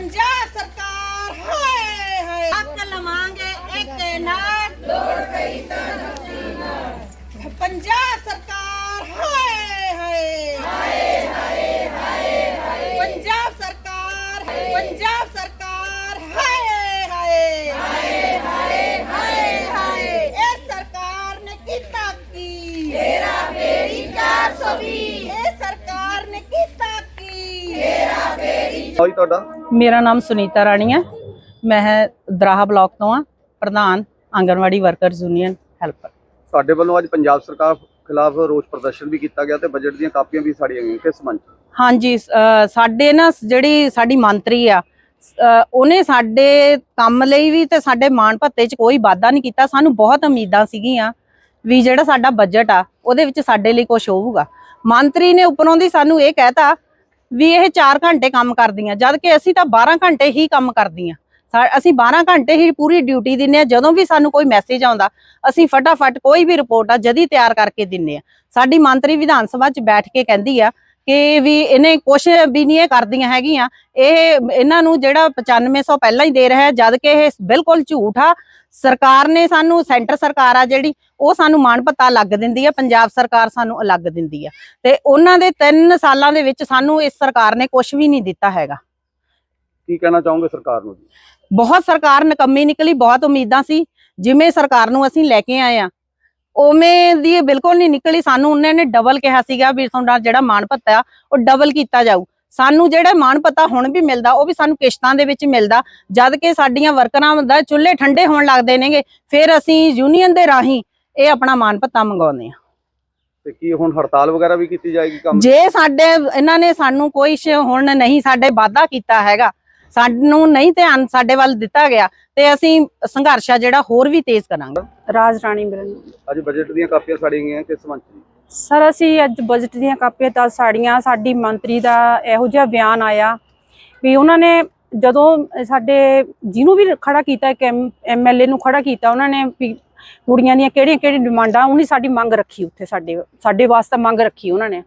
पंजाब सरकार हाय हाय। अक्ल मांगे एक नाथ। पंजाब सरकार हाय हाय। पंजाब सरकार पंजाब सरकार हाय हाय। हाय ए सरकार ने किता की? तेरा मेरी चार सौ ए सरकार ने किता की? तेरा मेरी ਹੋਈ ਤੁਹਾਡਾ ਮੇਰਾ ਨਾਮ ਸੁਨੀਤਾ ਰਾਣੀ ਹੈ। ਮੈਂ ਦਰਾਹਾ ਬਲਾਕ ਤੋਂ ਆ ਪ੍ਰਧਾਨ ਆਂਗਨਵਾੜੀ ਵਰਕਰਸ ਯੂਨੀਅਨ ਹੈਲਪਰ। ਸਾਡੇ ਵੱਲੋਂ ਅੱਜ ਪੰਜਾਬ ਸਰਕਾਰ ਖਿਲਾਫ ਰੋਸ ਪ੍ਰਦਰਸ਼ਨ ਵੀ ਕੀਤਾ ਗਿਆ ਤੇ ਬਜਟ ਦੀਆਂ ਕਾਪੀਆਂ ਵੀ ਸਾੜੀਆਂ ਗਈਆਂ ਕਿਸ ਮੰਚ? ਹਾਂਜੀ ਸਾਡੇ ਨਾ ਜਿਹੜੀ ਸਾਡੀ ਮੰਤਰੀ ਆ ਉਹਨੇ ਸਾਡੇ ਕੰਮ ਲਈ ਵੀ ਤੇ ਸਾਡੇ ਮਾਣ ਭੱਤੇ 'ਚ ਕੋਈ ਵਾਧਾ ਨਹੀਂ ਕੀਤਾ। ਸਾਨੂੰ ਬਹੁਤ ਉਮੀਦਾਂ ਸੀਗੀਆਂ ਵੀ ਜਿਹੜਾ ਸਾਡਾ ਬਜਟ ਆ ਉਹਦੇ ਵਿੱਚ ਸਾਡੇ ਲਈ ਕੁਝ ਹੋਊਗਾ। ਮੰਤਰੀ ਨੇ ਉੱਪਰੋਂ ਦੀ ਸਾਨੂੰ ਇਹ ਕਹਿਤਾ ਵੀ ਇਹ 4 ਘੰਟੇ ਕੰਮ ਕਰਦੀਆਂ, ਜਦ ਕਿ ਅਸੀਂ ਤਾਂ 12 ਘੰਟੇ ਹੀ ਕੰਮ ਕਰਦੀਆਂ। ਸਾ- ਅਸੀਂ 12 ਘੰਟੇ ਹੀ ਪੂਰੀ ਡਿਊਟੀ ਦਿੰਨੇ ਆ ਜਦੋਂ ਵੀ ਸਾਨੂੰ ਕੋਈ ਮੈਸੇਜ ਆਉਂਦਾ, ਅਸੀਂ ਫਟਾਫਟ ਕੋਈ ਵੀ ਰਿਪੋਰਟ ਆ, ਜਦੀ ਤਿਆਰ ਕਰਕੇ ਦਿੰਨੇ ਆ ਸਾਡੀ ਮੰਤਰੀ ਵਿਧਾਨ ਸਭਾ 'ਚ ਬੈਠ ਕੇ ਕਹਿੰਦੀ ਆ ਕਿ ਵੀ ਇਹਨੇ ਕੁਛ ਵੀ ਨਹੀਂ ਇਹ ਕਰਦੀਆਂ ਹੈਗੀਆਂ। ਇਹ ਇਹਨਾਂ ਨੂੰ ਜਿਹੜਾ 9500 ਪਹਿਲਾਂ ਹੀ ਦੇ ਰਿਹਾ ਹੈ ਜਦ ਕਿ ਇਹ ਬਿਲਕੁਲ ਝੂਠ ਆ। ਸਰਕਾਰ ਨੇ ਸਾਨੂੰ ਸੈਂਟਰ ਸਰਕਾਰ ਆ ਜਿਹੜੀ ਉਹ ਸਾਨੂੰ ਮਾਣ ਭੱਤਾ ਲੱਗ ਦਿੰਦੀ ਆ ਪੰਜਾਬ ਸਰਕਾਰ ਸਾਨੂੰ ਅਲੱਗ ਦਿੰਦੀ ਆ। ਤੇ ਉਹਨਾਂ ਦੇ 3 ਸਾਲਾਂ ਦੇ ਵਿੱਚ ਸਾਨੂੰ ਇਸ ਸਰਕਾਰ ਨੇ ਕੁਝ ਵੀ ਨਹੀਂ ਦਿੱਤਾ ਹੈਗਾ। ਕੀ ਕਹਿਣਾ ਚਾਹੋਗੇ ਸਰਕਾਰ ਨੂੰ ਬਹੁਤ ਸਰਕਾਰ ਨਕੰਮੀ ਨਿਕਲੀ ਬਹੁਤ ਉਮੀਦਾਂ ਸੀ। ਜਿਵੇਂ ਸਰਕਾਰ ਨੂੰ ਅਸੀਂ ਲੈ ਕੇ ਆਏ ਆ ਉਵੇਂ ਦੀ ਬਿਲਕੁਲ ਨਹੀਂ ਨਿਕਲੀ। ਸਾਨੂੰ ਉਹਨਾਂ ਨੇ ਡਬਲ ਕਿਹਾ ਸੀਗਾ ਵੀ ਤੁਹਾਡਾ ਜਿਹੜਾ ਮਾਣ ਭੱਤਾ ਆ ਉਹ ਡਬਲ ਕੀਤਾ ਜਾਊ। ਸਾਨੂੰ ਜਿਹੜਾ ਮਾਣ ਭੱਤਾ ਹੁਣ ਵੀ ਮਿਲਦਾ ਉਹ ਵੀ ਸਾਨੂੰ ਕਿਸ਼ਤਾਂ ਦੇ ਵਿੱਚ ਮਿਲਦਾ। ਜਦ ਕਿ ਸਾਡੀਆਂ ਵਰਕਰਾਂ ਦਾ ਚੁੱਲ੍ਹੇ ਠੰਡੇ ਹੋਣ ਲੱਗਦੇ ਨੇਗੇ ਫਿਰ ਅਸੀਂ ਯੂਨੀਅਨ ਦੇ ਰਾਹੀਂ ਇਹ ਆਪਣਾ ਮਾਣ ਭੱਤਾ ਮੰਗਾਉਂਦੇ ਆ ਤੇ ਕੀ ਹੁਣ ਹੜਤਾਲ ਵਗੈਰਾ ਵੀ ਕੀਤੀ ਜਾਏਗੀ ਕੰਮ? ਜੇ ਸਾਡੇ ਇਹਨਾਂ ਨੇ ਸਾਨੂੰ ਕੋਈ ਹੁਣ ਨਹੀਂ ਸਾਡੇ ਵਾਅਦਾ ਕੀਤਾ ਹੈਗਾ ਸਾਨੂੰ ਨਹੀਂ ਧਿਆਨ ਸਾਡੇ ਵੱਲ ਦਿੱਤਾ ਗਿਆ ਤੇ ਅਸੀਂ ਸੰਘਰਸ਼ ਆ ਜਿਹੜਾ ਹੋਰ ਵੀ ਤੇਜ਼ ਕਰਾਂਗੇ। ਰਾਜ ਰਾਣੀ ਮਿਲਣ ਅੱਜ ਬਜਟ ਦੀਆਂ ਕਾਪੀਆਂ ਸਾੜੀਆਂ ਗਈਆਂ ਕਿਸ ਮੰਚ ਜੀ? ਸਰ ਅਸੀਂ ਅੱਜ ਬਜਟ ਦੀਆਂ ਕਾਪੀਆਂ ਤਾਂ ਸਾੜੀਆਂ ਸਾਡੀ ਮੰਤਰੀ ਦਾ ਇਹੋ ਜਿਹਾ ਬਿਆਨ ਆਇਆ ਵੀ ਉਹਨਾਂ ਨੇ ਜਦੋਂ ਸਾਡੇ ਜਿਹਨੂੰ ਵੀ ਖੜਾ ਕੀਤਾ ਇੱਕ ਐਮਐਲਏ ਨੂੰ ਖੜਾ ਕੀਤਾ ਉਹਨਾਂ ਨੇ ਵੀ ਕੁੜੀਆਂ ਦੀਆਂ ਕਿਹੜੀਆਂ ਕਿਹੜੀਆਂ ਡਿਮਾਂਡਾਂ ਉਹਨੇ ਸਾਡੀ ਮੰਗ ਰੱਖੀ ਉੱਥੇ ਸਾਡੇ ਸਾਡੇ ਵਾਸਤੇ ਮੰਗ ਰੱਖੀ ਉਹਨਾਂ ਨੇ।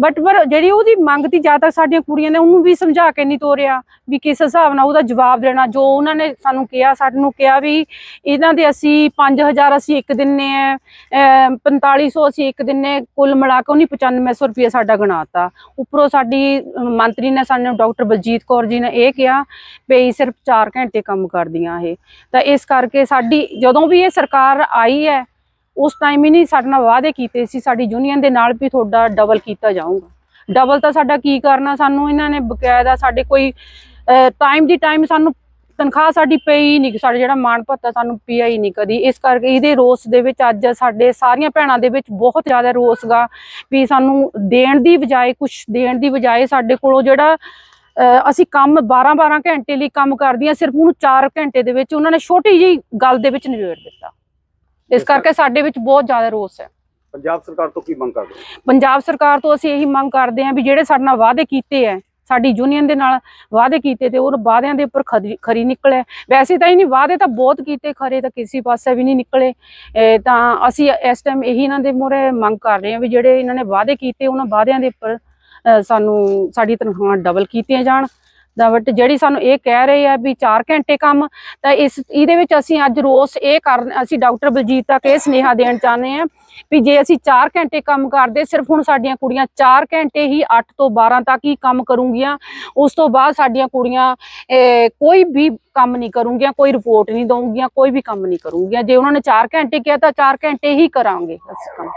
ਬਟ ਪਰ ਜਿਹੜੀ ਉਹਦੀ ਮੰਗ ਤੀ ਜ਼ਿਆਦਾ ਸਾਡੀਆਂ ਕੁੜੀਆਂ ਨੇ ਉਹਨੂੰ ਵੀ ਸਮਝਾ ਕੇ ਨਹੀਂ ਤੋਰਿਆ ਵੀ ਕਿਸ ਹਿਸਾਬ ਨਾਲ ਉਹਦਾ ਜਵਾਬ ਦੇਣਾ, ਜੋ ਉਹਨਾਂ ਨੇ ਸਾਨੂੰ ਕਿਹਾ ਸਾਨੂੰ ਕਿਹਾ ਵੀ ਇਹਨਾਂ ਦੇ ਅਸੀਂ 5000 ਅਸੀਂ ਇੱਕ ਦਿਨੇ ਆ 4500 ਅਸੀਂ ਇੱਕ ਦਿਨੇ ਕੁੱਲ ਮਿਲਾ ਕੇ ਉਹਨੀ 9500 ਰੁਪਏ ਸਾਡਾ ਗਣਾਤਾ। ਉੱਪਰੋਂ ਸਾਡੀ ਮੰਤਰੀ ਨੇ ਸਾਨੂੰ ਡਾਕਟਰ ਬਲਜੀਤ ਕੌਰ ਜੀ ਨੇ ਇਹ ਕਿਹਾ ਵੀ ਸਿਰਫ 4 ਘੰਟੇ ਕੰਮ ਕਰਦੀਆਂ ਇਹ। ਤਾਂ ਇਸ ਕਰਕੇ ਸਾਡੀ, ਜਦੋਂ ਵੀ ਇਹ ਸਰਕਾਰ ਆਈ ਹੈ ਉਸ ਟਾਈਮ ਹੀ ਨਹੀਂ ਸਾਡੇ ਨਾਲ ਵਾਅਦੇ ਕੀਤੇ ਸੀ, ਸਾਡੀ ਯੂਨੀਅਨ ਦੇ ਨਾਲ ਵੀ ਤੁਹਾਡਾ ਡਬਲ ਕੀਤਾ ਜਾਊਗਾ। ਡਬਲ ਤਾਂ ਸਾਡਾ ਕੀ ਕਰਨਾ, ਸਾਨੂੰ ਇਹਨਾਂ ਨੇ ਬਕਾਇਦਾ ਸਾਡੇ ਕੋਈ ਟਾਈਮ ਦੀ ਟਾਈਮ ਸਾਨੂੰ ਤਨਖਾਹ ਸਾਡੀ ਪਈ ਨਹੀਂ, ਸਾਡਾ ਜਿਹੜਾ ਮਾਣ ਭੱਤਾ ਸਾਨੂੰ ਪਿਆ ਹੀ ਨਹੀਂ ਕਦੀ। ਇਸ ਕਰਕੇ ਇਹਦੇ ਰੋਸ ਦੇ ਵਿੱਚ ਅੱਜ ਸਾਡੇ ਸਾਰੀਆਂ ਭੈਣਾਂ ਦੇ ਵਿੱਚ ਬਹੁਤ ਜ਼ਿਆਦਾ ਰੋਸਗਾ ਵੀ ਸਾਨੂੰ ਦੇਣ ਦੀ ਬਜਾਏ ਕੁਝ ਦੇਣ ਦੀ ਬਜਾਏ ਸਾਡੇ ਕੋਲੋਂ ਜਿਹੜਾ ਅਸੀਂ ਕੰਮ 12-12 ਘੰਟੇ ਲਈ ਕੰਮ ਕਰਦੀਆਂ, ਸਿਰਫ ਉਹਨੂੰ 4 ਘੰਟੇ ਦੇ ਵਿੱਚ ਉਹਨਾਂ ਨੇ ਛੋਟੀ ਜਿਹੀ ਗੱਲ ਦੇ ਵਿੱਚ ਨਿਬੇੜ ਦਿੱਤਾ। ਇਸ ਕਰਕੇ ਸਾਡੇ ਵਿੱਚ ਬਹੁਤ ਜ਼ਿਆਦਾ ਰੋਸ ਹੈ। ਪੰਜਾਬ ਸਰਕਾਰ ਤੋਂ ਕੀ ਮੰਗ ਕਰਦੇ ਹੋ? ਪੰਜਾਬ ਸਰਕਾਰ ਤੋਂ ਅਸੀਂ ਇਹੀ ਮੰਗ ਕਰਦੇ ਹਾਂ ਵੀ ਜਿਹੜੇ ਸਾਡੇ ਨਾਲ ਵਾਅਦੇ ਕੀਤੇ ਹੈ ਸਾਡੀ ਯੂਨੀਅਨ ਦੇ ਨਾਲ ਵਾਅਦੇ ਕੀਤੇ ਤੇ ਉਹ ਵਾਅਦਿਆਂ ਦੇ ਉੱਪਰ ਖਰੀ ਨਿਕਲੇ। ਵੈਸੇ ਤਾਂ ਹੀ ਨਹੀਂ ਵਾਅਦੇ ਤਾਂ ਬਹੁਤ ਕੀਤੇ ਖਰੇ ਤਾਂ ਕਿਸੇ ਪਾਸੇ ਵੀ ਨਹੀਂ ਨਿਕਲੇ। ਤਾਂ ਅਸੀਂ ਇਸ ਟਾਈਮ ਇਹੀ ਇਹਨਾਂ ਦੇ ਮੂਹਰੇ ਮੰਗ ਕਰ ਰਹੇ ਹਾਂ ਵੀ ਜਿਹੜੇ ਇਹਨਾਂ ਨੇ ਵਾਅਦੇ ਕੀਤੇ ਉਹਨਾਂ ਵਾਅਦਿਆਂ ਦੇ ਉੱਪਰ ਸਾਨੂੰ ਸਾਡੀ ਤਨਖਾਹਾਂ ਡਬਲ ਕੀਤੀਆਂ ਜਾਣ। ਦਾ ਬਟ ਜਿਹੜੀ ਸਾਨੂੰ ਇਹ ਕਹਿ ਰਹੇ ਆ ਵੀ 4 ਘੰਟੇ ਕੰਮ, ਤਾਂ ਇਸ, ਇਹਦੇ ਵਿੱਚ ਅਸੀਂ ਅੱਜ ਰੋਸ ਇਹ ਕਰ, ਅਸੀਂ ਡਾਕਟਰ ਬਲਜੀਤ ਤੱਕ ਇਹ ਸੁਨੇਹਾ ਦੇਣ ਚਾਹੁੰਦੇ ਹਾਂ ਵੀ ਜੇ ਅਸੀਂ 4 ਘੰਟੇ ਕੰਮ ਕਰਦੇ, ਸਿਰਫ ਹੁਣ ਸਾਡੀਆਂ ਕੁੜੀਆਂ 4 ਘੰਟੇ ਹੀ 8 ਤੋਂ 12 ਤੱਕ ਹੀ ਕੰਮ ਕਰੂੰਗੀਆਂ, ਉਸ ਤੋਂ ਬਾਅਦ ਸਾਡੀਆਂ ਕੁੜੀਆਂ ਕੋਈ ਵੀ ਕੰਮ ਨਹੀਂ ਕਰੂੰਗੀਆਂ, ਕੋਈ ਰਿਪੋਰਟ ਨਹੀਂ ਦਊਂਗੀਆਂ, ਕੋਈ ਵੀ ਕੰਮ ਨਹੀਂ ਕਰੂੰਗੀਆਂ। ਜੇ ਉਹਨਾਂ ਨੇ 4 ਘੰਟੇ ਕਿਹਾ ਤਾਂ 4 ਘੰਟੇ ਹੀ ਕਰਾਂਗੇ ਅਸੀਂ ਕੰਮ।